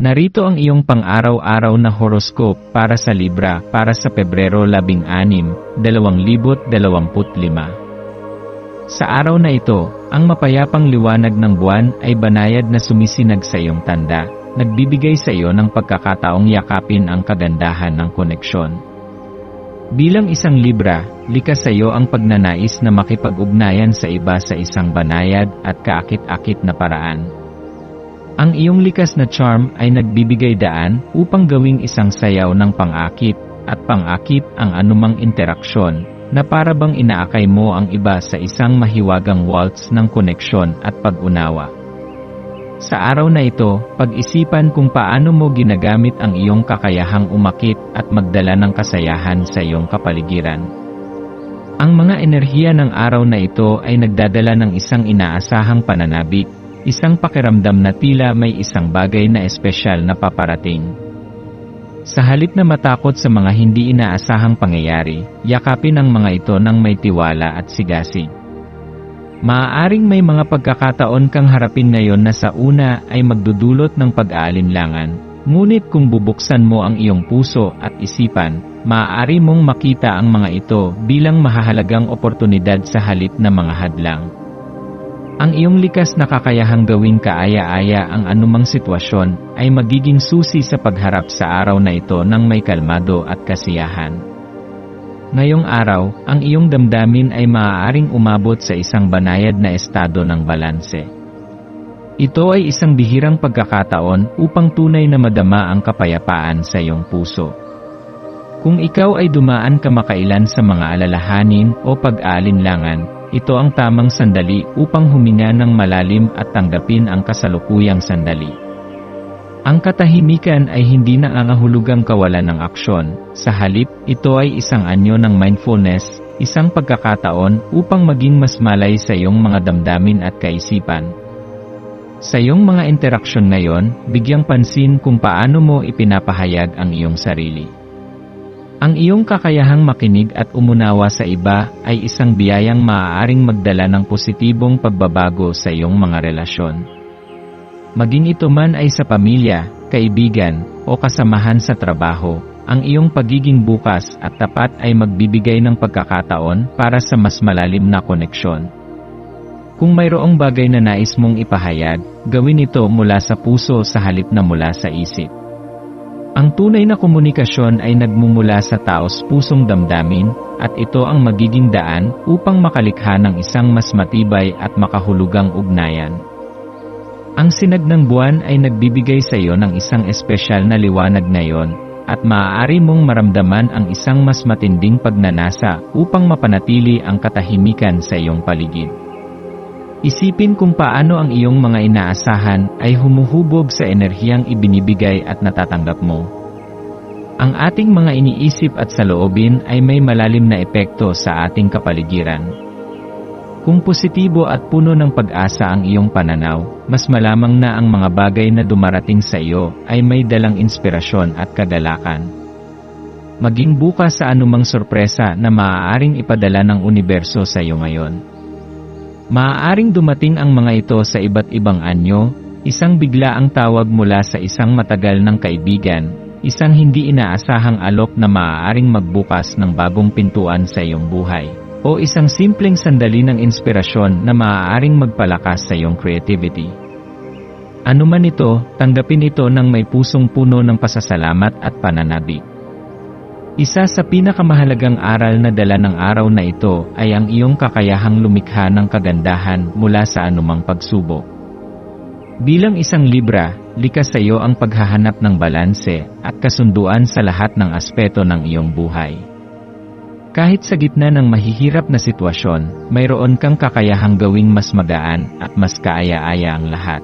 Narito ang iyong pang-araw-araw na horoscope para sa Libra para sa Pebrero 16, 2025. Sa araw na ito, ang mapayapang liwanag ng buwan ay banayad na sumisinag sa iyong tanda, nagbibigay sa iyo ng pagkakataong yakapin ang kagandahan ng koneksyon. Bilang isang Libra, likas sa iyo ang pagnanais na makipag-ugnayan sa iba sa isang banayad at kaakit-akit na paraan. Ang iyong likas na charm ay nagbibigay daan upang gawing isang sayaw ng pang-akit at pang-akit ang anumang interaksyon na para bang inaakay mo ang iba sa isang mahiwagang waltz ng koneksyon at pag-unawa. Sa araw na ito, pag-isipan kung paano mo ginagamit ang iyong kakayahang umakit at magdala ng kasayahan sa iyong kapaligiran. Ang mga enerhiya ng araw na ito ay nagdadala ng isang inaasahang pananabik Isang pakiramdam na tila may isang bagay na espesyal na paparating. Sa halip na matakot sa mga hindi inaasahang pangyayari, yakapin ang mga ito ng may tiwala at sigasig. Maaaring may mga pagkakataon kang harapin ngayon na sa una ay magdudulot ng pag-aalinlangan, ngunit kung bubuksan mo ang iyong puso at isipan, maaari mong makita ang mga ito bilang mahahalagang oportunidad sa halip na mga hadlang. Ang iyong likas na kakayahang gawing kaaya-aya ang anumang sitwasyon ay magiging susi sa pagharap sa araw na ito ng may kalmado at kasiyahan. Ngayong araw, ang iyong damdamin ay maaaring umabot sa isang banayad na estado ng balanse. Ito ay isang bihirang pagkakataon upang tunay na madama ang kapayapaan sa iyong puso. Kung ikaw ay dumaan kamakailan sa mga alalahanin o pag-aalinlangan, ito ang tamang sandali upang huminga ng malalim at tanggapin ang kasalukuyang sandali. Ang katahimikan ay hindi nangangahulugang kawalan ng aksyon, sa halip, ito ay isang anyo ng mindfulness, isang pagkakataon upang maging mas malay sa iyong mga damdamin at kaisipan. Sa iyong mga interaksyon ngayon, bigyang pansin kung paano mo ipinapahayag ang iyong sarili. Ang iyong kakayahang makinig at umunawa sa iba ay isang biyayang maaaring magdala ng positibong pagbabago sa iyong mga relasyon. Maging ito man ay sa pamilya, kaibigan, o kasamahan sa trabaho, ang iyong pagiging bukas at tapat ay magbibigay ng pagkakataon para sa mas malalim na koneksyon. Kung mayroong bagay na nais mong ipahayag, gawin ito mula sa puso sa halip na mula sa isip. Ang tunay na komunikasyon ay nagmumula sa taos pusong damdamin, at ito ang magiging daan upang makalikha ng isang mas matibay at makahulugang ugnayan. Ang sinag ng buwan ay nagbibigay sa iyo ng isang espesyal na liwanag ngayon, at maaari mong maramdaman ang isang mas matinding pagnanasa upang mapanatili ang katahimikan sa iyong paligid. Isipin kung paano ang iyong mga inaasahan ay humuhubog sa enerhiyang ibinibigay at natatanggap mo. Ang ating mga iniisip at saloobin ay may malalim na epekto sa ating kapaligiran. Kung positibo at puno ng pag-asa ang iyong pananaw, mas malamang na ang mga bagay na dumarating sa iyo ay may dalang inspirasyon at kagalakan. Maging bukas sa anumang sorpresa na maaaring ipadala ng universo sa iyo ngayon. Maaaring dumating ang mga ito sa iba't ibang anyo, isang bigla ang tawag mula sa isang matagal ng kaibigan, isang hindi inaasahang alok na maaaring magbukas ng bagong pintuan sa iyong buhay, o isang simpleng sandali ng inspirasyon na maaaring magpalakas sa iyong creativity. Ano man ito, tanggapin ito ng may pusong puno ng pasasalamat at pananabik. Isa sa pinakamahalagang aral na dala ng araw na ito ay ang iyong kakayahang lumikha ng kagandahan mula sa anumang pagsubok. Bilang isang Libra, likas sa iyo ang paghahanap ng balanse at kasunduan sa lahat ng aspeto ng iyong buhay. Kahit sa gitna ng mahihirap na sitwasyon, mayroon kang kakayahang gawing mas magaan at mas kaaya-aya ang lahat.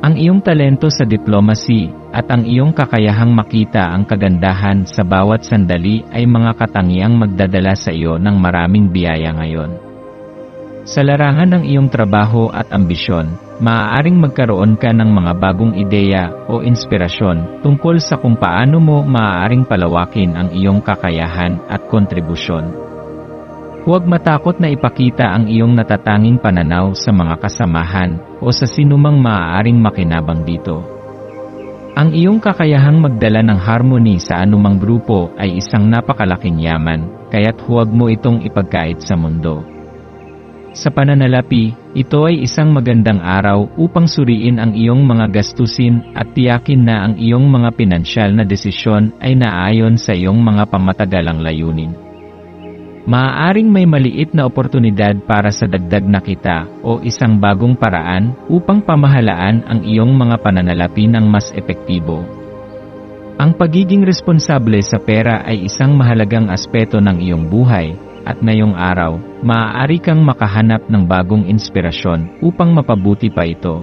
Ang iyong talento sa diplomacy at ang iyong kakayahang makita ang kagandahan sa bawat sandali ay mga katangiang magdadala sa iyo ng maraming biyaya ngayon. Sa larangan ng iyong trabaho at ambisyon, maaaring magkaroon ka ng mga bagong ideya o inspirasyon tungkol sa kung paano mo maaaring palawakin ang iyong kakayahan at kontribusyon. Huwag matakot na ipakita ang iyong natatanging pananaw sa mga kasamahan o sa sinumang maaaring makinabang dito. Ang iyong kakayahang magdala ng harmony sa anumang grupo ay isang napakalaking yaman, kaya't huwag mo itong ipagkait sa mundo. Sa pananalapi, ito ay isang magandang araw upang suriin ang iyong mga gastusin at tiyakin na ang iyong mga pinansyal na desisyon ay naayon sa iyong mga pamatagalang layunin. Maaaring may maliit na oportunidad para sa dagdag na kita o isang bagong paraan upang pamahalaan ang iyong mga pananalapi ng mas epektibo. Ang pagiging responsable sa pera ay isang mahalagang aspeto ng iyong buhay, at ngayong araw, maaari kang makahanap ng bagong inspirasyon upang mapabuti pa ito.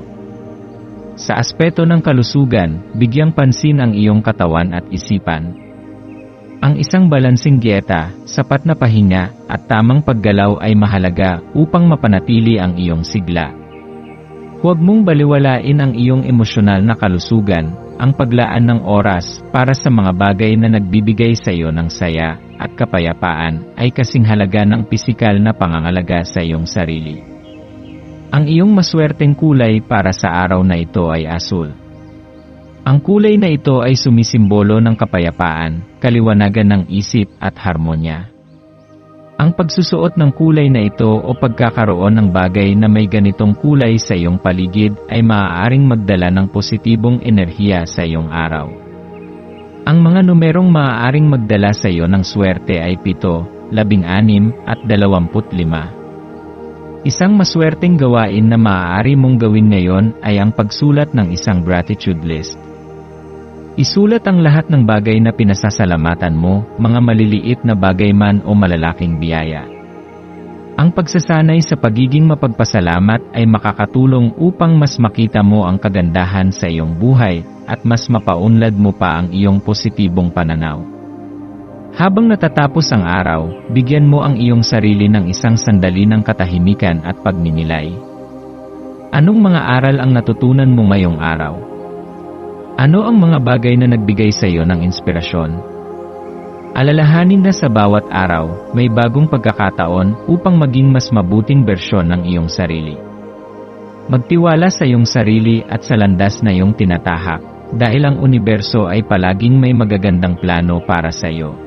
Sa aspeto ng kalusugan, bigyang pansin ang iyong katawan at isipan. Ang isang balansing dieta, sapat na pahinga, at tamang paggalaw ay mahalaga upang mapanatili ang iyong sigla. Huwag mong baliwalain ang iyong emosyonal na kalusugan, ang paglaan ng oras para sa mga bagay na nagbibigay sa iyo ng saya at kapayapaan ay kasing halaga ng pisikal na pangangalaga sa iyong sarili. Ang iyong maswerteng kulay para sa araw na ito ay asul. Ang kulay na ito ay sumisimbolo ng kapayapaan, kaliwanagan ng isip at harmonya. Ang pagsusuot ng kulay na ito o pagkakaroon ng bagay na may ganitong kulay sa iyong paligid ay maaaring magdala ng positibong enerhiya sa iyong araw. Ang mga numerong maaaring magdala sa iyo ng swerte ay 7, 16 at 25. Isang maswerteng gawain na maaari mong gawin ngayon ay ang pagsulat ng isang gratitude list. Isulat ang lahat ng bagay na pinasasalamatan mo, mga maliliit na bagay man o malalaking biyaya. Ang pagsasanay sa pagiging mapagpasalamat ay makakatulong upang mas makita mo ang kagandahan sa iyong buhay at mas mapaunlad mo pa ang iyong positibong pananaw. Habang natatapos ang araw, bigyan mo ang iyong sarili ng isang sandali ng katahimikan at pagninilay. Anong mga aral ang natutunan mo ngayong araw? Ano ang mga bagay na nagbigay sa iyo ng inspirasyon? Alalahanin na sa bawat araw, may bagong pagkakataon upang maging mas mabuting bersyon ng iyong sarili. Magtiwala sa iyong sarili at sa landas na iyong tinatahak, dahil ang universo ay palaging may magagandang plano para sa iyo.